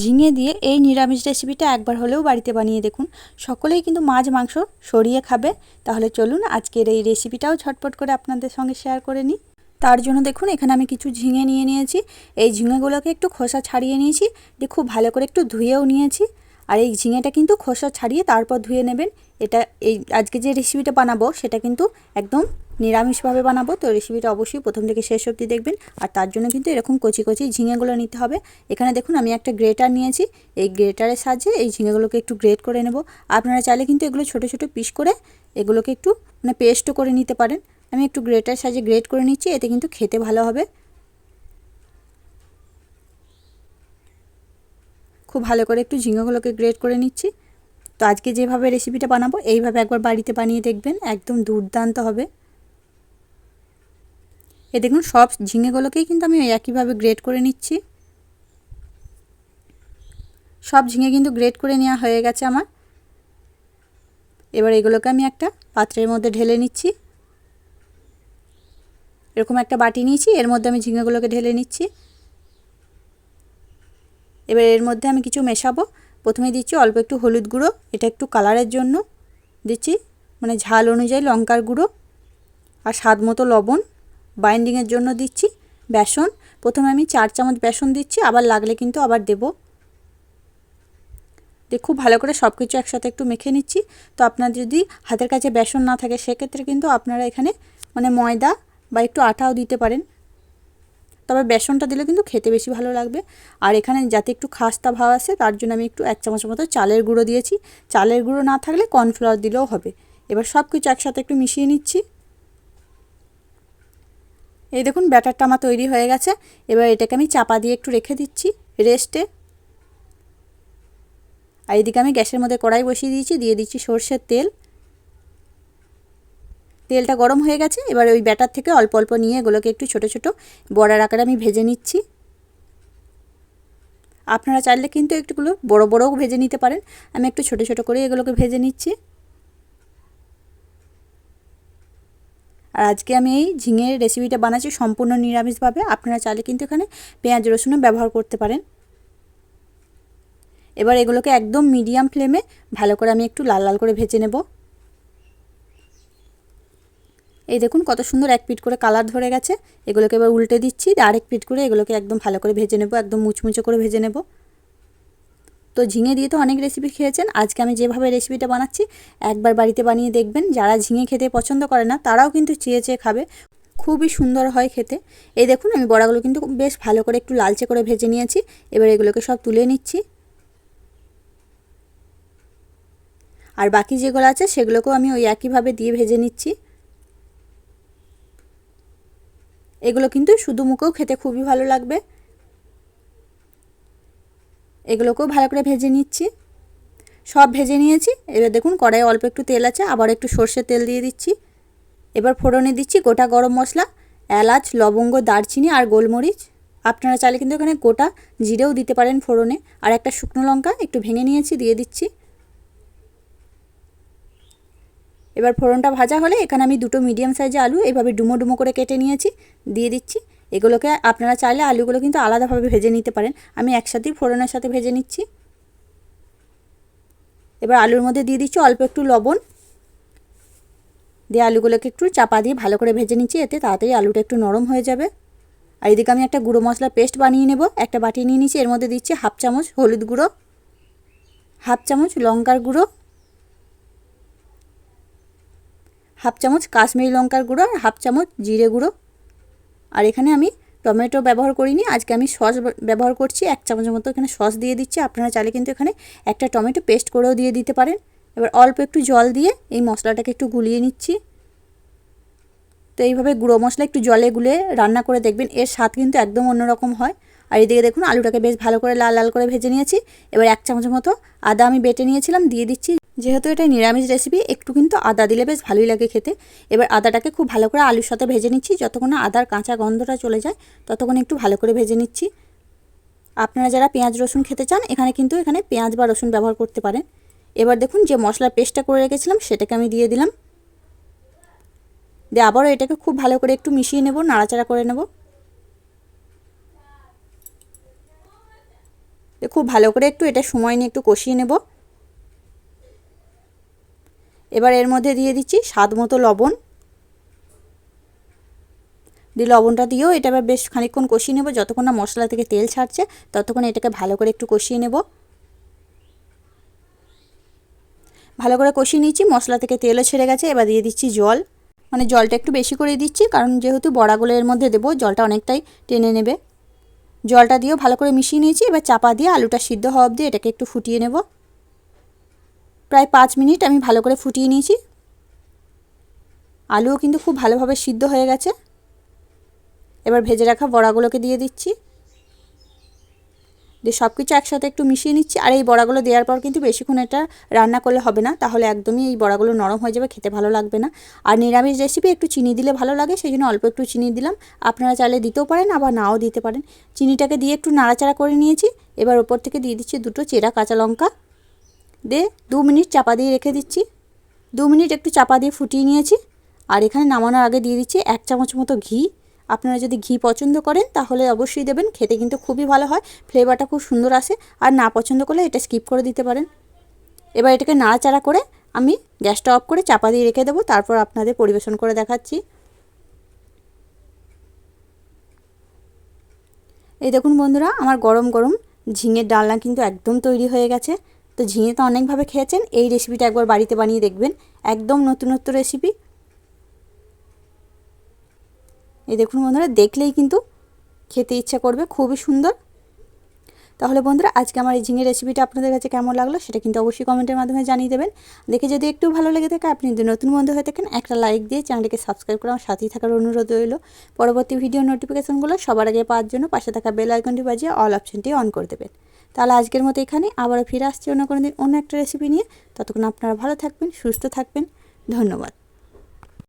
ঝিঙে দিয়ে এই নিরামিষ রেসিপিটা একবার হলেও বাড়িতে বানিয়ে দেখুন। সকলেই কিন্তু মাছ, মাংস সরিয়ে খাবে। তাহলে চলুন আজকের এই রেসিপিটাও ঝটপট করে আপনাদের সঙ্গে শেয়ার করে নিই। তার জন্য দেখুন, এখানে আমি কিছু ঝিঙে নিয়ে নিয়েছি। এই ঝিঙেগুলোকে একটু খোসা ছাড়িয়ে নিয়েছি। দিয়ে খুব ভালো করে একটু ধুয়েও নিয়েছি। আর এই ঝিঙেটা কিন্তু খোসা ছাড়িয়ে তারপর ধুয়ে নেবেন। এটা এই আজকে যে রেসিপিটা বানাবো, সেটা কিন্তু একদম নিরামিষভাবে বানাবো, তো রেসিপিটা অবশ্যই প্রথম থেকে শেষ অবধি দেখবেন। আর তার জন্য কিন্তু এরকম কচি কচি ঝিঙেগুলো নিতে হবে। এখানে দেখুন, আমি একটা গ্রেটার নিয়েছি। এই গ্রেটারের সাহায্যে এই ঝিঙেগুলোকে একটু গ্রেট করে নেব। আপনারা চাইলে কিন্তু এগুলো ছোটো ছোটো পিস করে এগুলোকে একটু মানে পেস্টও করে নিতে পারেন। আমি একটু গ্রেটার সাহায্যে গ্রেট করে নিচ্ছি, এতে কিন্তু খেতে ভালো হবে। খুব ভালো করে একটু ঝিঙেগুলোকে গ্রেট করে নিচ্ছি। তো আজকে যেভাবে রেসিপিটা বানাবো, এইভাবে একবার বাড়িতে বানিয়ে দেখবেন, একদম দুর্দান্ত হবে। এ দেখুন, সব ঝিঙেগুলোকেই কিন্তু আমি একইভাবে গ্রেড করে নিচ্ছি। সব ঝিঙে কিন্তু গ্রেড করে নেওয়া হয়ে গেছে আমার। এবার এগুলোকে আমি একটা পাত্রের মধ্যে ঢেলে নিচ্ছি। এরকম একটা বাটি নিয়েছি, এর মধ্যে আমি ঝিঙেগুলোকে ঢেলে নিচ্ছি। এবার এর মধ্যে আমি কিছু মেশাবো। প্রথমে দিচ্ছি অল্প একটু হলুদ গুঁড়ো, এটা একটু কালারের জন্য দিচ্ছি। মানে ঝাল অনুযায়ী লঙ্কার গুঁড়ো আর স্বাদ মতো লবণ। বাইন্ডিংয়ের জন্য দিচ্ছি বেসন। প্রথমে আমি চার চামচ বেসন দিচ্ছি, আবার লাগলে কিন্তু আবার দেব। দিয়ে খুব ভালো করে সব কিছু একসাথে একটু মেখে নিচ্ছি। তো আপনার যদি হাতের কাছে বেসন না থাকে, সেক্ষেত্রে কিন্তু আপনারা এখানে মানে ময়দা বা একটু আটাও দিতে পারেন। তবে বেসনটা দিলে কিন্তু খেতে বেশি ভালো লাগবে। আর এখানে যাতে একটু খাস্তা ভাব আসে, তার জন্য আমি একটু এক চামচ মতো চালের গুঁড়ো দিয়েছি। চালের গুঁড়ো না থাকলে কর্নফ্লাওয়ার দিলেও হবে। এবার সব কিছু একসাথে একটু মিশিয়ে নিচ্ছি। এই দেখুন, ব্যাটারটা আমার তৈরি হয়ে গেছে। এবার এটাকে আমি চাপা দিয়ে একটু রেখে দিচ্ছি, রেস্টে। আর এদিকে আমি গ্যাসের মধ্যে কড়াই বসিয়ে দিয়েছি, দিয়ে দিচ্ছি সর্ষের তেল। তেলটা গরম হয়ে গেছে, এবার ওই ব্যাটার থেকে অল্প অল্প নিয়ে এগুলোকে একটু ছোট ছোট বড়ার আকারে আমি ভেজে নিচ্ছি। আপনারা চাইলে কিন্তু একটুগুলো বড় বড়ও ভেজে নিতে পারেন। আমি একটু ছোট ছোট করে এগুলোকে ভেজে নিচ্ছি। আর আজকে আমি এই ঝিঙের রেসিপিটা বানাচ্ছি সম্পূর্ণ নিরামিষভাবে। আপনারা চাইলে কিন্তু এখানে পেঁয়াজ, রসুনও ব্যবহার করতে পারেন। এবার এগুলোকে একদম মিডিয়াম ফ্লেমে ভালো করে আমি একটু লাল লাল করে ভেজে নেব। এই দেখুন কত সুন্দর এক পিট করে কালার ধরে গেছে। এগুলোকে এবার উল্টে দিচ্ছি আর এক পিট করে এগুলোকে একদম ভালো করে ভেজে নেব, একদম মুচমুচে করে ভেজে নেব। তো ঝিঙে দিয়ে তো অনেক রেসিপি খেয়েছেন। আজকে আমি যেভাবে রেসিপিটা বানাচ্ছি, একবার বাড়িতে বানিয়ে দেখবেন। যারা ঝিঙে খেতে পছন্দ করে না, তারাও কিন্তু চেয়ে চেয়ে খাবে। খুবই সুন্দর হয় খেতে। এই দেখুন, আমি বড়াগুলো কিন্তু বেশ ভালো করে একটু লালচে করে ভেজে নিয়েছি। এবার এগুলোকে সব তুলে নিচ্ছি। আর বাকি যেগুলো আছে, সেগুলোকেও আমি ওই একইভাবে দিয়ে ভেজে নিচ্ছি। এগুলো কিন্তু শুধু মুখেও খেতে খুবই ভালো লাগবে। এগুলোকেও ভালো করে ভেজে নিচ্ছি। সব ভেজে নিয়েছি। এবার দেখুন কড়াইয়ে অল্প একটু তেল আছে, আবার একটু সর্ষের তেল দিয়ে দিচ্ছি। এবার ফোড়নে দিচ্ছি গোটা গরম মশলা, এলাচ, লবঙ্গ, দারচিনি আর গোলমরিচ। আপনারা চাইলে কিন্তু এখানে গোটা জিরেও দিতে পারেন ফোড়নে। আর একটা শুকনো লঙ্কা একটু ভেঙে নিয়েছি, দিয়ে দিচ্ছি। এবার ফোড়নটা ভাজা হলে এখানে আমি দুটো মিডিয়াম সাইজে আলু এইভাবে ডুমো ডুমো করে কেটে নিয়েছি, দিয়ে দিচ্ছি। এগুলোকে আপনারা চাইলে আলুগুলো কিন্তু আলাদাভাবে ভেজে নিতে পারেন। আমি একসাথেই ফোড়নের সাথে ভেজে নিচ্ছি। এবার আলুর মধ্যে দিয়ে দিচ্ছি অল্প একটু লবণ। দিয়ে আলুগুলোকে একটু চাপা দিয়ে ভালো করে ভেজে নিচ্ছি, এতে তাড়াতাড়ি আলুটা একটু নরম হয়ে যাবে। আর এদিকে আমি একটা গুঁড়ো মশলা পেস্ট বানিয়ে নেব। একটা বাটি নিয়ে নিচ্ছি, এর মধ্যে দিচ্ছি হাফ চামচ হলুদ গুঁড়ো, হাফ চামচ লঙ্কার গুঁড়ো, হাফ চামচ কাশ্মীরি লঙ্কার গুঁড়ো, আর হাফ চামচ জিরে গুঁড়ো। আর এখানে আমি টমেটো ব্যবহার করিনি। আজকে আমি সস ব্যবহার করছি। এক চামচের মতো এখানে সস দিয়ে দিচ্ছি। আপনারা চাইলে কিন্তু এখানে একটা টমেটো পেস্ট করেও দিয়ে দিতে পারেন। এবার অল্প একটু জল দিয়ে এই মশলাটাকে একটু গুলিয়ে নিচ্ছি। তো এইভাবে গুঁড়ো মশলা একটু জলে গুলে রান্না করে দেখবেন। এর স্বাদ কিন্তু একদম অন্যরকম হয়। আর এদিকে দেখুন, আলুটাকে বেশ ভালো করে লাল লাল করে ভেজে নিয়েছি। এবার এক চামচ মতো আদা আমি বেটে নিয়েছিলাম, দিয়ে দিচ্ছি। যেহেতু এটা নিরামিষ রেসিপি একটু কিন্তু আদা দিলে বেশ ভালোই লাগে খেতে। এবার আদাটাকে খুব ভালো করে আলুর সাথে ভেজে নিচ্ছি। যতক্ষণ না আদার কাঁচা গন্ধটা চলে যায়, ততক্ষণ একটু ভালো করে ভেজে নিচ্ছি। আপনারা যারা পেঁয়াজ, রসুন খেতে চান, এখানে কিন্তু এখানে পেঁয়াজ বা রসুন ব্যবহার করতে পারেন। এবার দেখুন, যে মশলার পেস্টটা করে রেখেছিলাম, সেটাকে আমি দিয়ে দিলাম। দিয়ে আবারও এটাকে খুব ভালো করে একটু মিশিয়ে নেব, নাড়াচাড়া করে নেব। খুব ভালো করে একটু এটা সময় নিয়ে একটু কষিয়ে নেব। এবার এর মধ্যে দিয়ে দিচ্ছি স্বাদ মতো লবণ। দিয়ে লবণটা দিয়েও এটা এবার বেশ খানিকক্ষণ কষিয়ে নেব, যতক্ষণ না মশলা থেকে তেল ছাড়ছে, ততক্ষণ এটাকে ভালো করে একটু কষিয়ে নেব। ভালো করে কষিয়ে নিচ্ছি মশলা থেকে তেলও ছেড়ে গেছে, এবার দিয়ে দিচ্ছি জল। মানে জলটা একটু বেশি করে দিচ্ছি, কারণ যেহেতু বড়াগুলো এর মধ্যে দেবো, জলটা অনেকটাই টেনে নেবে। জলটা দিয়েও ভালো করে মিশিয়ে নিয়েছি। এবার চাপা দিয়ে আলুটা সিদ্ধ হওয়া অবধি এটাকে একটু ফুটিয়ে নেব। প্রায় পাঁচ মিনিট আমি ভালো করে ফুটিয়ে নিয়েছি। আলুও কিন্তু খুব ভালোভাবে সিদ্ধ হয়ে গেছে। এবার ভেজে রাখা বড়াগুলোকে দিয়ে দিচ্ছি। দিয়ে সব কিছু একসাথে একটু মিশিয়ে নিচ্ছি, আর এই বড়াগুলো দেওয়ার পর কিন্তু বেশিক্ষণ এটা রান্না করলে হবে না। তাহলে একদমই এই বড়াগুলো নরম হয়ে যাবে, খেতে ভালো লাগবে না। আর নিরামিষ রেসিপি একটু চিনি দিলে ভালো লাগে সেই জন্য অল্প একটু চিনি দিলাম। আপনারা চাইলে দিতেও পারেন, আবার নাও দিতে পারেন। চিনিটাকে দিয়ে একটু নাড়াচাড়া করে নিয়েছি। এবার ওপর থেকে দিয়ে দিচ্ছি দুটো চেরা কাঁচা লঙ্কা। দিয়ে দু মিনিট চাপা দিয়ে রেখে দিচ্ছি। দু মিনিট একটু চাপা দিয়ে ফুটিয়ে নিয়েছি। আর এখানে নামানোর আগে দিয়ে দিচ্ছি এক চামচ মতো ঘি। আপনারা যদি ঘি পছন্দ করেন, তাহলে অবশ্যই দেবেন। খেতে কিন্তু খুবই ভালো হয়, ফ্লেভারটা খুব সুন্দর আসে। আর না পছন্দ করলে এটা স্কিপ করে দিতে পারেন। এবার এটাকে নাড়াচাড়া করে আমি গ্যাসটা অফ করে চাপা দিয়ে রেখে দেবো, তারপর আপনাদের পরিবেশন করে দেখাচ্ছি। এই দেখুন বন্ধুরা, আমার গরম গরম ঝিঙের ডালনা কিন্তু একদম তৈরি হয়ে গেছে। তো ঝিঙে তো অনেকভাবে খেয়েছেন, এই রেসিপিটা একবার বাড়িতে বানিয়ে দেখবেন। একদম নতুনত্ব রেসিপি এই দেখুন বন্ধুরা, দেখলেই কিন্তু খেতে ইচ্ছা করবে, খুবই সুন্দর। তাহলে বন্ধুরা, আজকে আমার এই ঝিঙে রেসিপিটা আপনাদের কাছে কেমন লাগল সেটা কিন্তু অবশ্যই কমেন্টের মাধ্যমে জানিয়ে দেবেন। দেখে যদি একটু ভালো লেগে থাকে, আপনি যদি নতুন বন্ধু হয়ে থাকেন, একটা লাইক দিয়ে চ্যানেলটিকে সাবস্ক্রাইব করে আমার সাথেই থাকার অনুরোধ রইল। পরবর্তী ভিডিও নোটিফিকেশনগুলো সবার আগে পাওয়ার জন্য পাশে থাকা বেল আইকনটি বাজিয়ে অল অপশনটি অন করে দেবেন। তাহলে আজকের মতো এখানে, আবারও ফিরে আসছি অন্য কোনো দিন অন্য একটা রেসিপি নিয়ে। ততক্ষণ আপনারা ভালো থাকবেন, সুস্থ থাকবেন। ধন্যবাদ।